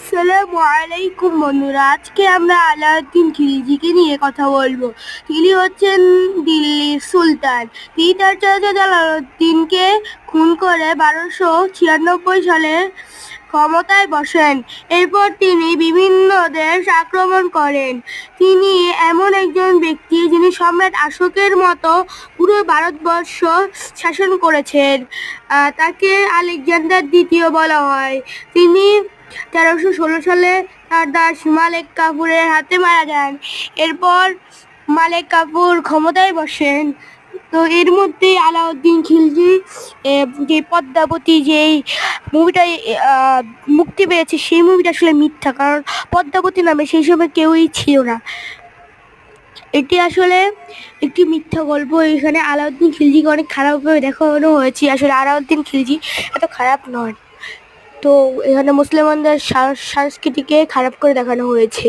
আসসালামু আলাইকুম বন্ধুরা। আজকে আমরা আলাউদ্দিন খিলজিকে নিয়ে কথা বলব। তিনি হচ্ছেন দিল্লির সুলতান। তিনি তার চাচা জালালউদ্দিনকে খুন করে বারোশো ছিয়ানব্বই সালে ক্ষমতায় বসেন। এরপর তিনি বিভিন্ন দেশ আক্রমণ করেন। তিনি এমন একজন সম্রাট অশোকের মতো পুরো ভারতবর্ষ শাসন করেছেন। তাকে আলেকজান্ডার দ্বিতীয় বলা হয়। তিনি তেরোশো ষোলো সালে তার দাস মালেক কাপুরের হাতে মারা যান। এরপর মালেক কাপুর ক্ষমতায় বসেন। তো এর মধ্যে আলাউদ্দিন খিলজি যে পদ্মাবতী যেই মুভিটা মুক্তি পেয়েছে, সেই মুভিটা আসলে মিথ্যা। কারণ পদ্মাবতী নামে সেই সময় কেউই ছিল না। এটি আসলে একটি মিথ্যা গল্প, এখানে আলাউদ্দিন খিলজিকে অনেক খারাপভাবে দেখানো হয়েছে। আসলে আলাউদ্দিন খিলজি এত খারাপ নয় তো এখানে মুসলমানদের সাংস্কৃতিকে খারাপ করে দেখানো হয়েছে।